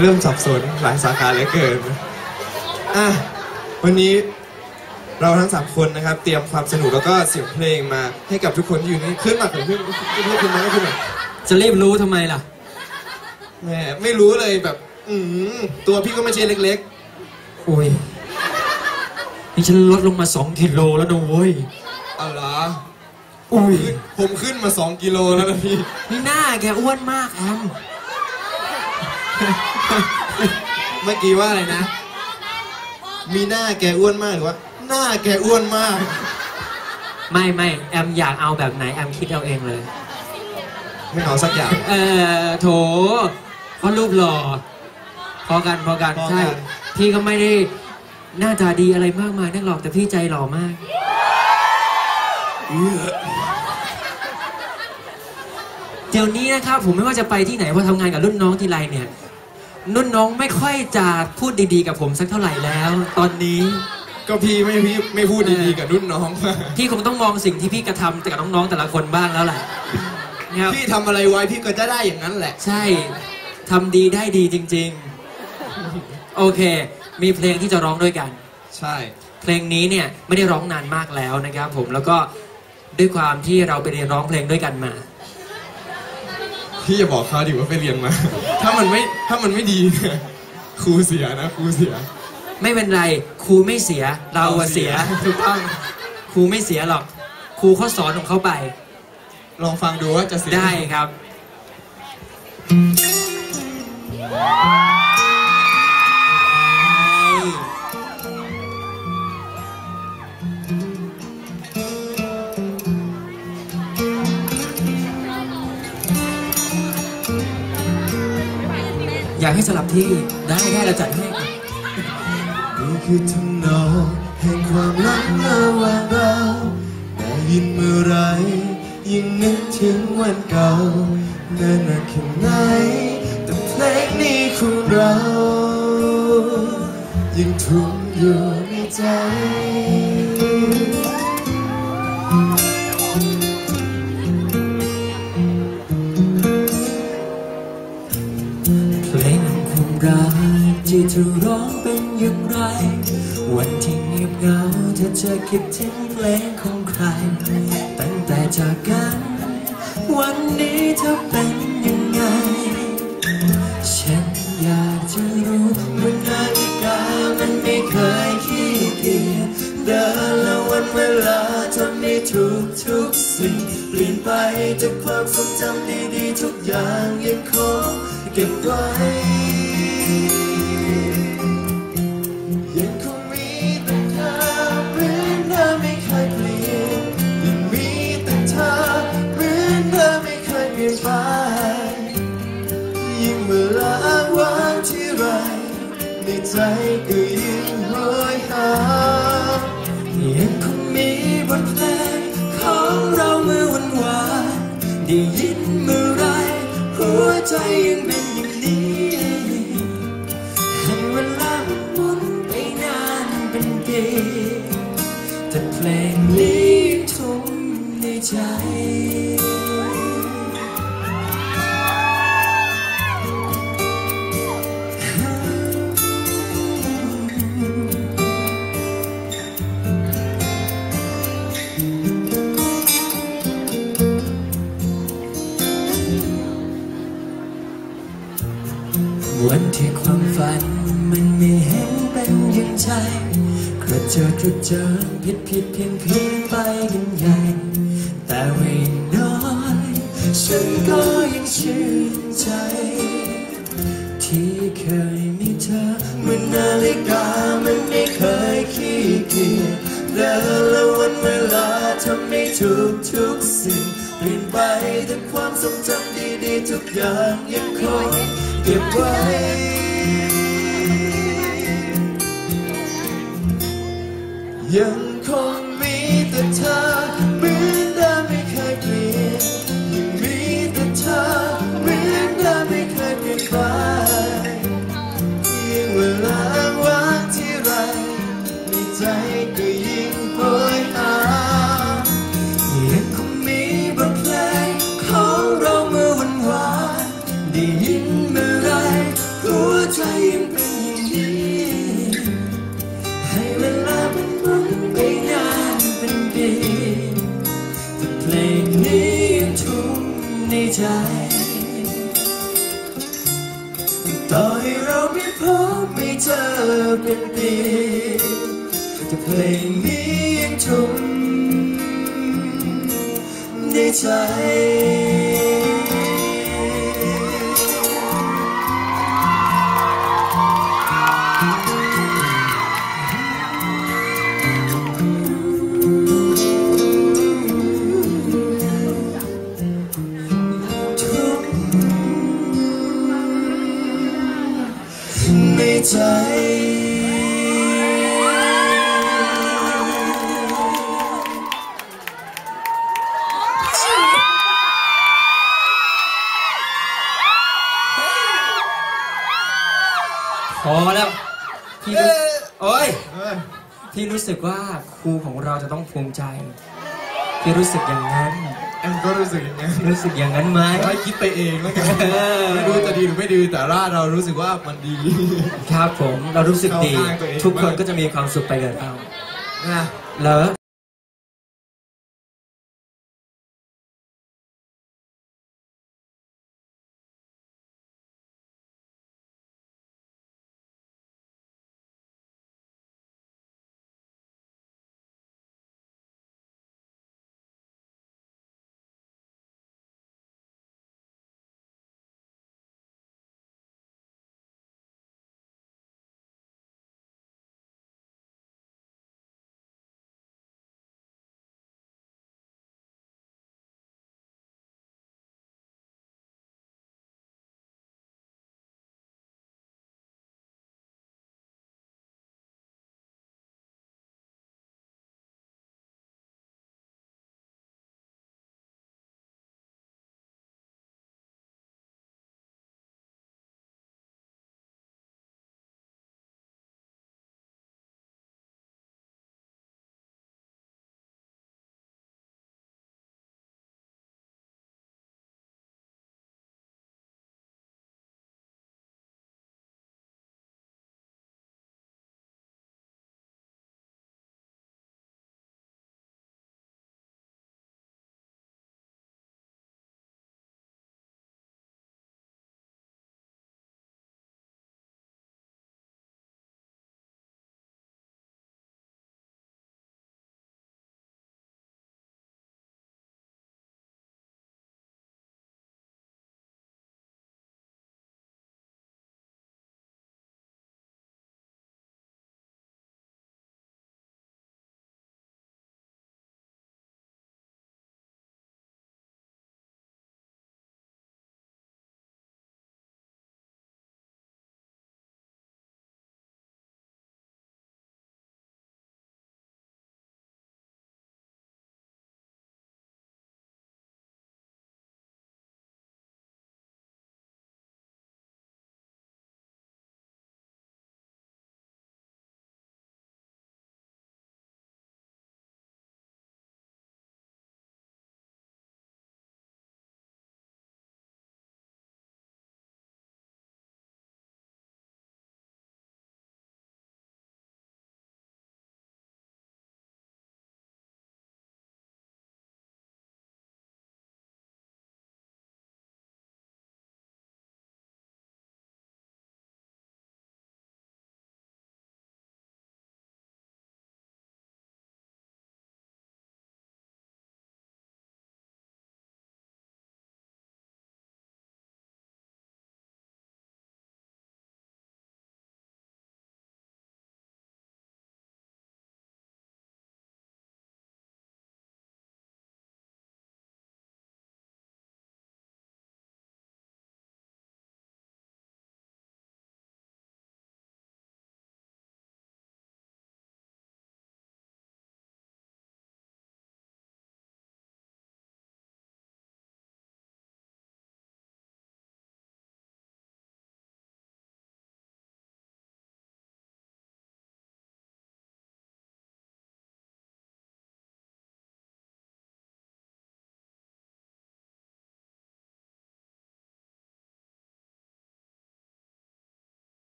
เริ่มสับสนหลายสาขาเหลือเกินอะวันนี้เราทั้งสามคนนะครับ เตรียมความสนุกแล้วก็เสียงเพลงมาให้กับทุกคนที่อยู่นี่ขึ้นมาขึ้นขึ้นขึ้นขึ้นมาขึ้นมาจะรีบรู้ทำไมล่ะแหมไม่รู้เลยแบบ อืมตัวพี่ก็ไม่ใช่เล็กโอ้ยนี่ฉันลดลงมาสองกิโลแล้วนะเว้ยๆอ๋อเหรออุ้ยผมขึ้นมาสองกิโลแล้วนะพี่นี่หน้าแกอ้วนมากแอม เมื่อกี้ว่าอะไรนะ มีหน้าแกอ้วนมากหรือว่า หน้าแกอ้วนมาก ไม่ไม่แอมอยากเอาแบบไหนแอมคิดเอาเองเลย ไม่เอาสักอย่าง เออโถเพราะรูปหล่อ พอกันพอกันพอกัน ใช่ พี่ก็ไม่ได้หน้าตาดีอะไรมากมายนักหรอกแต่พี่ใจหล่อมาก เดี๋ยวนี้นะครับผมไม่ว่าจะไปที่ไหนพอทำงานกับรุ่นน้องทีไรเนี่ย รุ่นน้องไม่ค่อยจะพูดดีๆกับผมสักเท่าไหร่แล้ว ตอนนี้ก็พี่ไม่พี่ไม่พูดดีๆกับรุ่นน้องพี่คงต้องมองสิ่งที่พี่กระทำแต่กับน้องๆแต่ละคนบ้างแล้วแหละนะครับพี่ทำอะไรไว้พี่ก็จะได้อย่างนั้นแหละ ใช่ทำดีได้ดีจริง ๆ โอเค มีเพลงที่จะร้องด้วยกัน ใช่ เพลงนี้เนี่ยไม่ได้ร้องนานมากแล้วนะครับผมแล้วก็ด้วยความที่เราไปเรียนร้องเพลงด้วยกันมา พี่อย่าบอกเขาดิว่าไปเรียนมา ถ้ามันไม่ถ้ามันไม่ดีเนี่ยครูเสียนะครูเสีย ไม่เป็นไรครูไม่เสีย เราอะเสียเราเสียถูกต้องครูไม่เสียหรอกครูเขาสอนของเขาไป ลองฟังดูว่าจะเสียได้ครับ อยากให้สลับที่ได้ได้เราจัดให้นี่คือทำนองแห่งความรักระหว่างเราได้ยินเมื่อไรยิ่งนึกถึงวันเก่าเนิ่นนานแค่ไหนแต่เพลงนี้ของเรายังทุ่มอยู่ในใจ ร้องเป็นอย่างไร วันที่เงียบเหงาเธอจะคิดถึงเพลงของใคร ตั้งแต่จากกัน วันนี้เธอเป็นยังไง ฉันอยากจะรู้ว่านาฬิกามันไม่เคยขี้เกียจเดินและวันเวลาทำให้ทุกทุกๆสิ่งเปลี่ยนไปจากความทรงจำดีๆทุกอย่างยังคงเก็บไว้ เหมือไม่เคยเปลี่ยนไปยิ่งเวลาวางที่ไรในใจก็ยิ่งโหยหายังคงมีบทเพลงของเราเมื่อวันวานได้ยินเมื่อไรหัวใจยังเป็นอย่างนี้ให้เวลาหมุนไปนานเป็นปีแต่เพลงนี้ทุ่ ในใจวันที่ความฝันมันไม่เห็นเป็นอย่างใจกระเจิดกระเจิงผิดผิดเพียงเพียงไปกันใหญ่ แต่ว่าอย่น้อยฉันก็ยังชื่นใจ ที่เคยมีเธอเหมือนนาฬิกามันไม่เคยขี้เกียจเดินและวันเวลาทำให้ทุกทุกสิ่งเปลี่ยนไปแต่ความทรงจำดีๆทุกอย่างยังคงเก็บไว้ยังคงมีแต่เธอ จ ต่อให้เราไม่พบไม่เจอเป็นปีแต่เพลงนี้ยังทุ่มในใจ พอแล้วพี่รู้โอ้ยพี่รู้สึกว่าครูของเราจะต้องภูมิใจพี่รู้สึกอย่างนั้น แอมก็รู้สึกอย่างนั้นรู้สึกอย่างนั้นไหม ให้คิดไปเองแล้วกันเออ ไม่รู้จะดีหรือไม่ดีแต่ว่าเรารู้สึกว่ามันดี ครับผมเรารู้สึกดี เข้าข้างตัวเอง ทุกคนมากก็จะมีความสุขไปกับเรานะ เหรอ